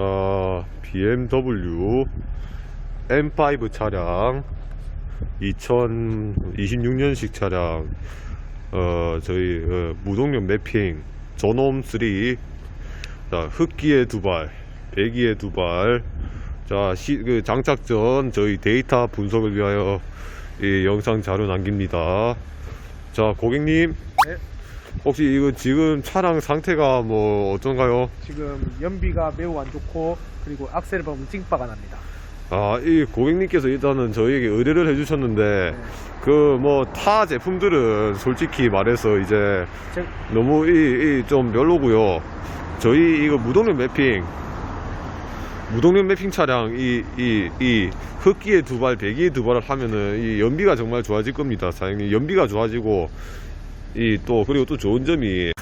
어, BMW M5 차량 2026년식 차량 어, 저희 어, 무동력 매핑 전홈 3 자, 흑기의 두발 배기의 두발 자, 시, 그 장착 전 저희 데이터 분석을 위하여 이 영상 자료 남깁니다. 자, 고객님. 네. 혹시 이거 지금 차량 상태가 뭐 어떤가요? 지금 연비가 매우 안 좋고 그리고 악셀을 밟으면 찡빠가 납니다. 아, 이 고객님께서 일단은 저희에게 의뢰를 해주셨는데, 그 뭐 타 제품들은 솔직히 말해서 이제 제- 너무 이, 이 좀 별로고요. 저희 이거 무동력 매핑, 무동력 매핑 차량 이, 이, 이 흑기의 두 발, 배기의 두 발을 하면은 이 연비가 정말 좋아질 겁니다. 사장님. 연비가 좋아지고, 이 또, 그리고 또 좋은 점이,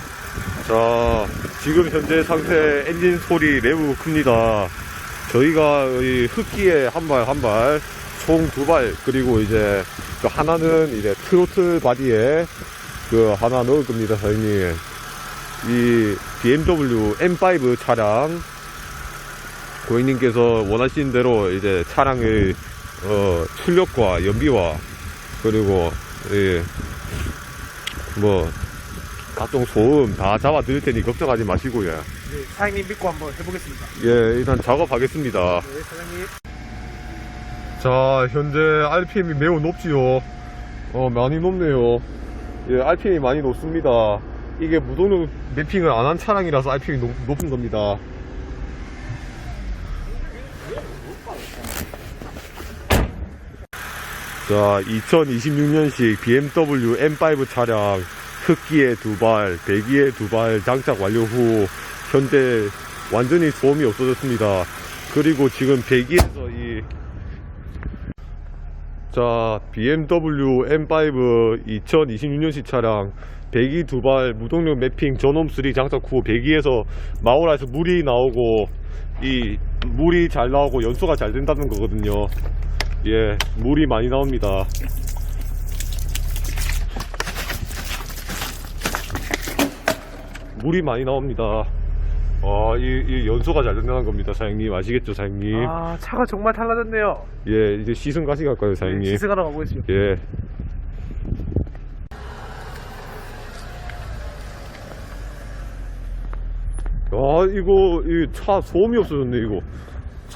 자, 지금 현재 상태 엔진 소리 매우 큽니다. 저희가 이 흑기에 한 발, 한 발, 총 두 발, 그리고 이제 그 하나는 이제 트로틀 바디에 그 하나 넣을 겁니다, 사장님. 이 BMW M5 차량 고객님께서 원하시는 대로 이제 차량의 어, 출력과 연비와 그리고 이 뭐 각종 소음 다 잡아 드릴 테니 걱정하지 마시고요. 네, 사장님 믿고 한번 해보겠습니다. 예, 일단 작업하겠습니다. 네, 사장님. 자, 현재 RPM이 매우 높지요. 어, 많이 높네요. 예, RPM이 많이 높습니다. 이게 무동력 매핑을 안 한 차량이라서 RPM이 높, 높은 겁니다. 자, 2026년식 BMW M5 차량 흑기에 두 발, 배기에 두 발 장착 완료 후 현재 완전히 소음이 없어졌습니다. 그리고 지금 배기에서 이 자, BMW M5 2026년식 차량 배기 두 발 무동력 매핑 전홈 3 장착 후 배기에서 마오라에서 물이 나오고 이 물이 잘 나오고 연소가 잘 된다는 거거든요. 예, 물이 많이 나옵니다. 물이 많이 나옵니다. 아, 이, 이 연소가 잘 된다는 겁니다, 사장님. 아시겠죠, 사장님? 아, 차가 정말 달라졌네요. 예, 이제 시승 가시 갈까요, 사장님? 네, 시승하러 가보겠습니다. 예. 아, 이거, 이 차 소음이 없어졌네, 이거.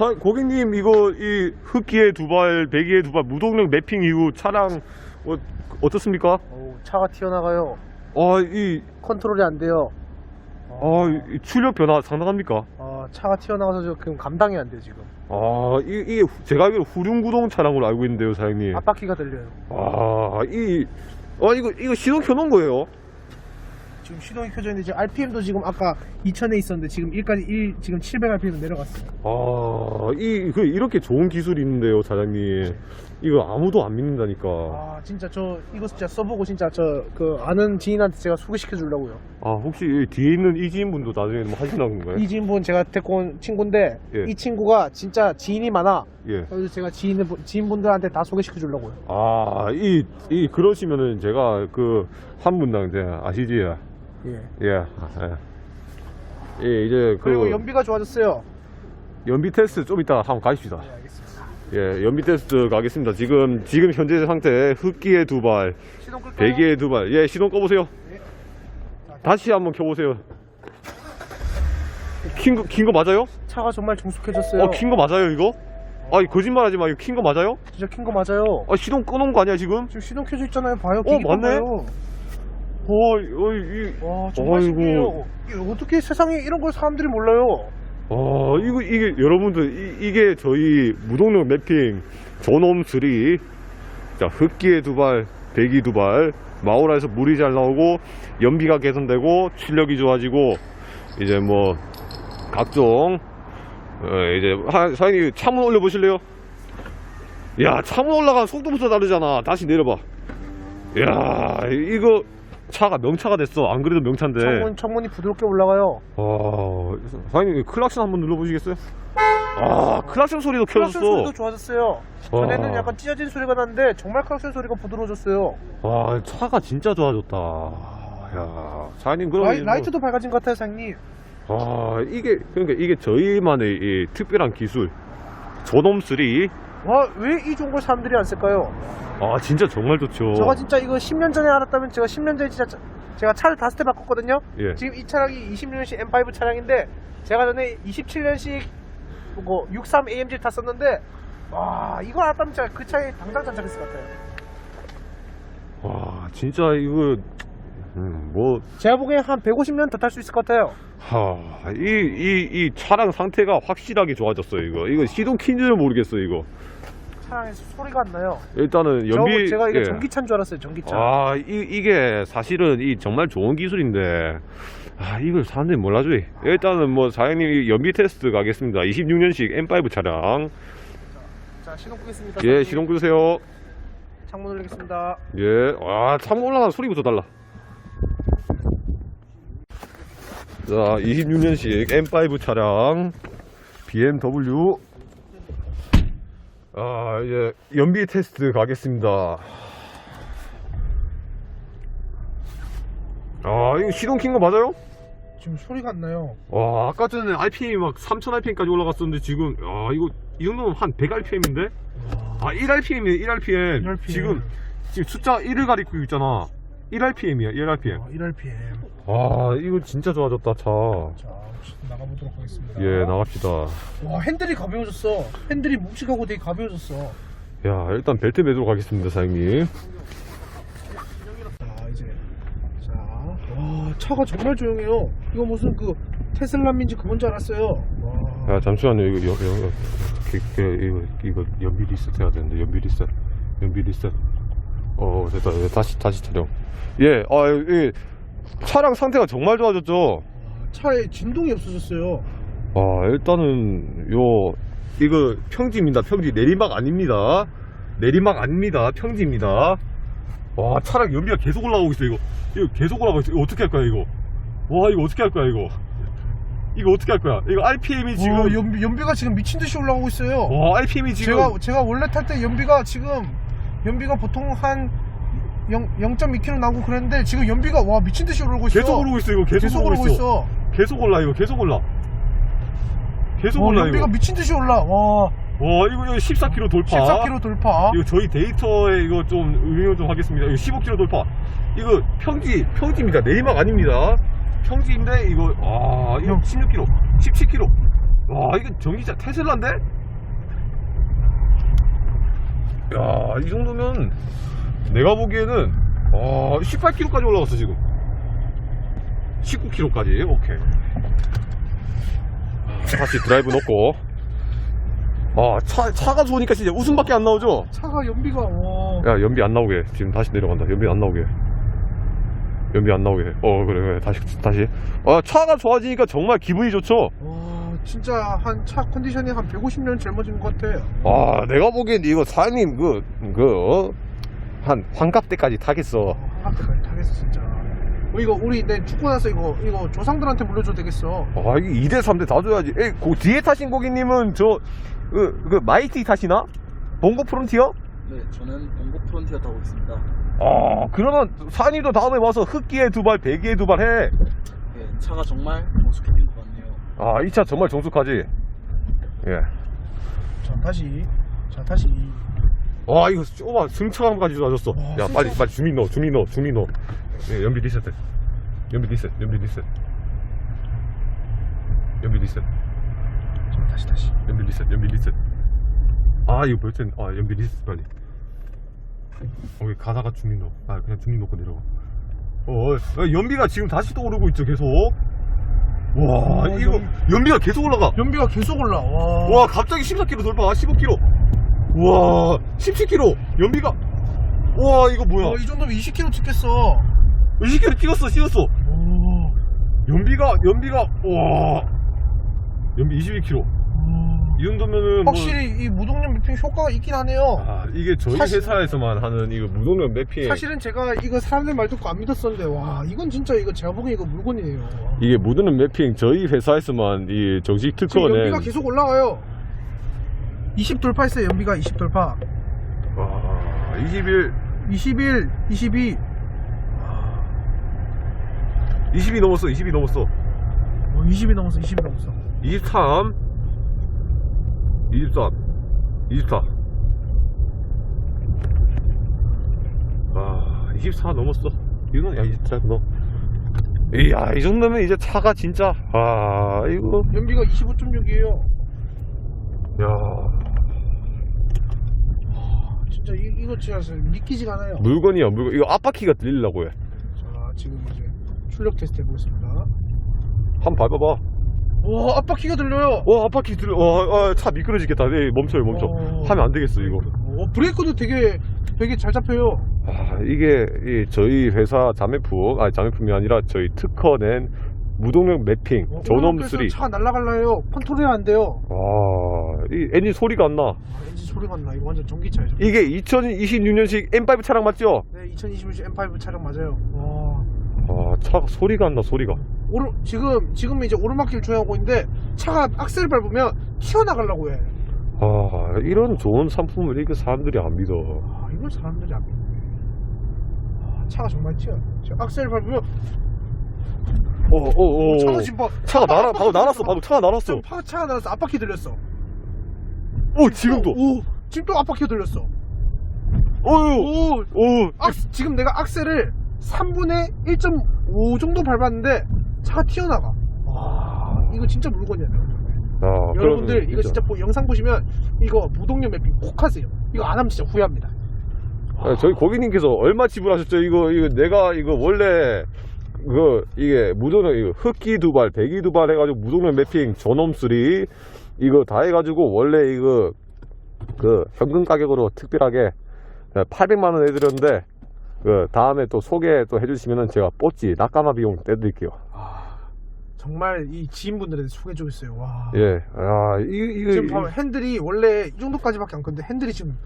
차, 고객님, 이거, 이 흑기의 두 발, 배기의 두 발, 무동력 매핑 이후 차량, 어, 어떻습니까? 어우, 차가 튀어나가요. 아, 이, 컨트롤이 안 돼요. 아, 이 출력 변화 상당합니까? 아, 차가 튀어나가서 지금 감당이 안 돼요, 지금. 아, 이, 이게 후- 제가 알기로 후륜구동 차량으로 알고 있는데요, 사장님. 앞바퀴가 들려요. 아, 이, 아, 이거, 이거 시동 켜놓은 거예요? 지금 시동이 켜져 있는데 지금 RPM도 지금 아까 2000에 있었는데 지금 1까지 1 지금 700 RPM 내려갔어요. 아, 이, 그, 이렇게 좋은 기술이 있는데요, 사장님. 이거 아무도 안 믿는다니까. 아 진짜 저 이거 진짜 써보고 진짜 저 그 아는 지인한테 제가 소개시켜 주려고요. 아, 혹시 이 뒤에 있는 이 지인분도 나중에 뭐 하시나 건가요? 이 지인분 제가 데리고 온 친구인데 예. 이 친구가 진짜 지인이 많아. 예. 그래서 제가 지인 지인분들한테 다 소개시켜 주려고요. 아, 이, 이, 그러시면은 제가 그, 한 분당 이제 아시지? 예. 예. 아, 예. 예, 이제 그, 그리고 연비가 좋아졌어요. 연비 테스트 좀 이따 한번 가십시다. 네, 알겠습니다. 예, 연비 테스트 가겠습니다. 지금, 지금 현재 상태 흑기의 두 발, 시동 끌까요? 배기의 두 발. 예, 시동 꺼보세요. 네. 다시 한번 켜보세요. 킨 거, 킨거 맞아요? 차가 정말 정숙해졌어요. 어, 킨 거 맞아요, 이거? 아니, 거짓말 하지 마. 이거 킨 거 맞아요? 진짜 킨 거 맞아요. 아, 시동 꺼놓은 거 아니야, 지금? 지금 시동 켜져 있잖아요. 봐요. 어, 기기 맞네. 봐요. 어, 어, 이, 와 정말 아이고. 신기해요. 이게 어떻게 세상에 이런 걸 사람들이 몰라요? 아, 이거, 이게, 여러분들, 이, 게 저희 무동력 매핑 전홈 3. 자, 흑기의 두 발, 배기 두 발, 마오라에서 물이 잘 나오고, 연비가 개선되고, 출력이 좋아지고, 이제 뭐, 각종, 어, 이제, 하, 사장님, 창문 올려 보실래요? 야, 창문 올라가면 속도부터 다르잖아. 다시 내려봐. 야, 이거, 차가 명차가 됐어. 안 그래도 명차인데. 창문 창문이 부드럽게 올라가요. 아, 사장님 클락션 한번 눌러보시겠어요? 아, 클락션 소리도 클락션 켜졌어. 소리도 좋아졌어요. 와. 전에는 약간 찢어진 소리가 났는데 정말 클락션 소리가 부드러워졌어요. 와, 차가 진짜 좋아졌다. 야, 사장님 그럼 라이, 뭐- 라이트도 밝아진 것 같아요, 사장님. 아 이게 그러니까 이게 저희만의 이 특별한 기술 저놈 3. 와 왜 이 좋은 걸 사람들이 안 쓸까요? 아 진짜 정말 좋죠. 저가 진짜 이거 10년 전에 알았다면 제가 10년 전에 진짜 차- 제가 차를 다섯 대 바꿨거든요. 예. 지금 이 차량이 20년식 M5 차량인데 제가 전에 27년식 뭐 63 AMG 를 탔었는데 와 이거 알았다면 제가 그 차에 당장 장착했을 것 같아요. 와 진짜 이거 음, 뭐 제가 보기엔 한 150년 더 탈 수 있을 것 같아요. 하, 이, 이, 이 차량 상태가 확실하게 좋아졌어요, 이거. 이거 시동 킨지는 모르겠어요, 이거. 차량에서 소리가 안 나요. 일단은 저, 연비. 제가 이게 예. 전기차인 줄 알았어요. 전기차. 아, 이, 이게 사실은 이 정말 좋은 기술인데, 아, 이걸 사람들이 몰라줘. 일단은 뭐, 사장님 연비 테스트 가겠습니다. 26년식 M5 차량. 자 시동 끄겠습니다. 예, 사장님. 시동 끄세요. 창문 올리겠습니다. 예, 아, 참 올라가는 소리부터 달라. 자, 26년식 M5 차량 BMW. 아, 이제 연비 테스트 가겠습니다. 아, 이거 시동 킨 거 맞아요? 지금 소리가 안 나요. 와, 아까 전에 RPM이 막 3000 RPM까지 올라갔었는데 지금, 아, 이거, 이 정도면 한 100 RPM인데? 아, 1 RPM이네, 1 RPM. 1 RPM. 지금, 지금 숫자 1을 가리고 있잖아. 1 RPM이야, 1 RPM. 1rpm. 아, 이거 진짜 좋아졌다, 차. 자 나가보도록 하겠습니다. 예, 나갑시다. 와 핸들이 가벼워졌어. 핸들이 묵직하고 되게 가벼워졌어. 야, 일단 벨트 매도록 하겠습니다, 사장님. 자 이제 자, 와 차가 정말 조용해요. 이거 무슨 그 테슬라인지 그건 줄 알았어요. 와, 야, 잠시만요, 이거, 여, 여, 그, 그, 이거, 이거, 연비 리셋 해야 되는데, 연비 리셋. 연비 리셋. 어, 됐다. 예, 다시, 다시 촬영. 예, 아, 이, 차량 상태가 정말 좋아졌죠? 차에 진동이 없어졌어요. 아, 일단은, 요, 이거 평지입니다. 평지. 내리막 아닙니다. 내리막 아닙니다. 평지입니다. 와, 차량 연비가 계속 올라가고 있어, 이거. 이거 계속 올라가고 있어. 이거 어떻게 할 거야, 이거? 와, 이거 어떻게 할 거야, 이거? 이거 어떻게 할 거야? 이거 RPM이 지금. 와, 연비, 연비가 지금 미친 듯이 올라가고 있어요. 와, RPM이 지금. 제가 제가 원래 탈 때 연비가 지금 연비가 보통 한 0, 0.2km 나고 그랬는데 지금 연비가 와 미친 듯이 오르고 있어. 계속 오르고 있어, 이거. 계속, 계속 오르고 있어. 있어. 계속 올라, 이거. 계속 올라. 계속 와, 올라, 연비가 이거. 미친 듯이 올라. 와 와, 이거, 이거 14km 돌파. 14km 돌파. 이거 저희 데이터에 이거 좀 응용 좀 하겠습니다. 이거 15km 돌파. 이거 평지, 평지입니다. 내리막 아닙니다. 평지인데 이거 아 이거 16km, 17km. 와 이거 전기차 테슬라인데? 야, 이 정도면 내가 보기에는 아 18km까지 올라갔어 지금. 19km까지. 오케이. 다시 드라이브 놓고. 아, 차, 차가 좋으니까 진짜 웃음밖에 안 나오죠? 차가 연비가 와. 야 연비 안 나오게 지금 다시 내려간다 연비 안 나오게 연비 안 나오게 어 그래 그래 다시 다시 아 차가 좋아지니까 정말 기분이 좋죠 와 진짜 한 차 컨디션이 한 150년 젊어진 것 같아. 아 내가 보기엔 이거 사장님 그, 그그 한 환갑 때까지 타겠어 한갑까지 타겠어 진짜. 어, 이거 우리 내 죽고 나서 이거 이거 조상들한테 물려줘도 되겠어. 아 이게 2대 3대 다 줘야지 에이 그 뒤에 타신 고객님은 저 그, 그 마이티 타시나? 봉고 프론티어? 네, 저는 원고 프론티어 타고 있습니다. 아 그러면 사장님도 다음에 와서 흑기에 두 발 배기에 두 발 해 네, 차가 정말 성숙해진 것 같네요. 아 이 차 정말 정숙하지 예 자 다시 자 다시. 와 이거 좁아 승차감까지 좋아졌어. 와, 야 빨리 빨리 주민 넣어 주민 넣어 주민 넣어. 예, 연비 리셋 해. 연비 리셋 연비 리셋. 연비 리셋. 자 다시 다시. 연비 리셋 연비 리셋. 아 이거 볼텐 아 연비 리셋 빨리. 거기 가다가 주민 넣어. 아 그냥 주민 넣고 내려가. 어, 어 연비가 지금 다시 또 오르고 있죠 계속? 와 어, 이거 연- 연비가 계속 올라가. 연비가 계속 올라. 와. 와 갑자기 14km 돌파. 15km 와 17km 연비가 와 이거 뭐야 와, 이 정도면 20km 찍겠어. 20km 찍었어 찍었어 오. 연비가 연비가 와 연비 22km 이 정도면은 확실히 이 무동력 매핑 효과가 있긴 하네요. 뭐, 아 이게 저희 사실- 회사에서만 하는 이거 무동력 매핑 사실은 제가 이거 사람들 말 듣고 안 믿었었는데 와 이건 진짜 이거 제가 보기엔 이거 물건이에요. 이게 무동력 매핑 저희 회사에서만 이 정식 특허는 연비가 계속 올라가요. 20 돌파했어요. 연비가 20 돌파. 와 21, 21, 22. 20이 넘었어 20이 넘었어 어, 20이 넘었어 20이 넘었어 23 23 24 아, 24 넘었어. 이건 야, 24 넘. 이야, 이 정도면 이제 차가 진짜 아, 이거 연비가 25.6이에요 야, 진짜 이, 이거 진짜 믿기지가 않아요 물건이야, 물건. 이거 앞바퀴가 들리려고 해. 자 지금 이제 출력 테스트 해보겠습니다 한 번 밟아봐. 와 앞바퀴가 들려요 와, 앞바퀴 들려. 와, 아, 차 미끄러지겠다. 네, 멈춰요, 멈춰. 어. 하면 안 되겠어, 이거. 어, 브레이크도 되게 되게 잘 잡혀요 아, 이게 이 저희 회사 자매품, 아니 자매품이 아니라 저희 특허 낸 무동력 매핑 어, 전원 오른쪽에서 3. 차가 날아갈라요 컨트롤이 안 돼요 와, 이 엔진 소리가 안 나. 아, 엔진 소리가 안 나. 이거 완전 전기차예요. 이게 2026년식 M5 차량 맞죠? 네, 2026 M5 차량 맞아요. 와. 아, 차 소리가 안 나, 소리가. 오르 지금 지금 이제 오르막길 조용하고 있는데 차가 악셀 밟으면 튀어나가려고 해. 아, 이런 좋은 상품을 이렇게 사람들이 안 믿어. 아, 이걸 사람들이 안 믿네. 아, 차가 정말 튀어. 악셀 밟으면 어, 어, 어. 차가 지금 봐. 차가 날아, 방금 날았어, 방금 차가 날았어. 지금 파, 차가 날아서 앞바퀴 들렸어. 어, 지금도. 오, 지금 또 앞바퀴 들렸어. 어유, 오, 오. 악, 지금 내가 악셀을 3분의 1.5 정도 밟았는데 차가 튀어나가. 와, 이거 진짜 물건이야. 때. 아, 여러분들 이거 진짜 보- 영상 보시면 이거 무동력 매핑 꼭 하세요. 이거 안 하면 진짜 후회합니다. 아, 저희 고객님께서 얼마 지불하셨죠? 이거, 이거 내가 이거 원래 그 이게 무동력 이거 흑기 두발, 배기 두발 해가지고 무동력 매핑 전원 3 이거 다 해가지고 원래 이거 그 현금 가격으로 특별하게 800만 원 해드렸는데 그 다음에 또 소개 또 해주시면은 제가 뽀찌 낙가마 비용 떼드릴게요. 아, 정말 이 지인분들한테 소개해주겠어요. 와. 예, 아 이거 이거 지금 봐봐 핸들이 원래 이 정도까지밖에 안 컸는데 핸들이 지금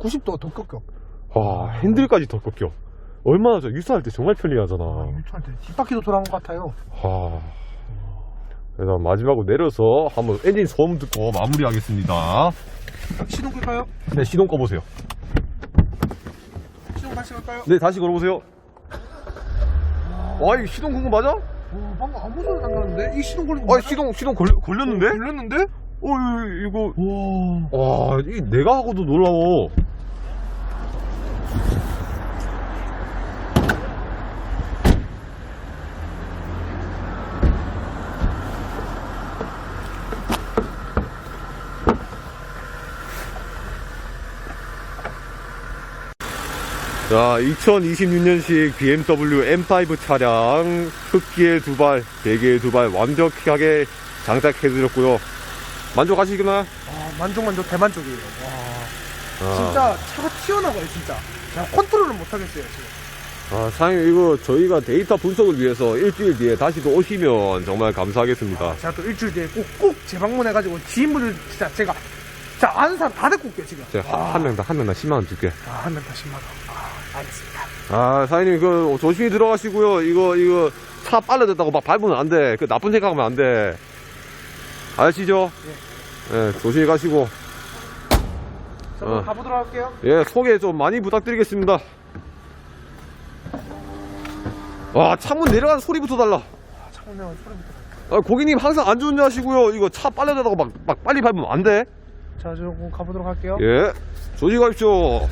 90도가 더 꺾여. 와 핸들까지 더 꺾여. 얼마나 저 유사할 때 정말 편리하잖아. 아, 유튜한테 뒷바퀴도 돌아온 것 같아요. 하... 그래서 마지막으로 내려서 한번 엔진 소음 듣고 마무리하겠습니다. 시동 끌까요? 네, 시동 꺼보세요. 시동 다시 갈까요? 네, 다시 걸어보세요. 와, 이거 시동 건거 맞아? 오, 방금 아무 소리 안 나는데? 이 시동 걸린 거 아, 맞아? 시동, 시동 걸, 걸렸는데? 걸렸는데? 어, 이거, 이거, 와. 와, 이 내가 하고도 놀라워. 자, 2026년식 BMW M5 차량 흑기에 두 발, 베개에 두발 완벽하게 장착해드렸고요. 만족하시구나? 아, 만족 만족 대만족이에요. 와. 아. 진짜 차가 튀어나가요, 진짜. 제가 컨트롤을 못 하겠어요, 지금. 아, 사장님, 이거 저희가 데이터 분석을 위해서 일주일 뒤에 다시 또 오시면 정말 감사하겠습니다. 제가 또 일주일 뒤에 꼭, 꼭 재방문해가지고 지인분들 진짜 제가 자 아는 사람 다 데리고 올게요 지금 제가 한 명 다, 한 명 다 10만 원 줄게. 아, 한명 다 10만원 아, 알겠습니다 아, 사장님, 그, 조심히 들어가시고요. 이거, 이거, 차 빨라졌다고 막 밟으면 안 돼. 그 나쁜 생각하면 안 돼. 아시죠? 예, 조심히 가시고. 자 그럼 어. 가보도록 할게요 예, 소개 좀 많이 부탁드리겠습니다. 와, 창문 내려가는 소리부터 달라. 아, 창문 내가 소리부터 아, 고객님 항상 안전운전 하시고요. 이거 차 빨려다가 막, 막 빨리 밟으면 안 돼. 자, 저 가보도록 할게요 예, 조심히 가십시오.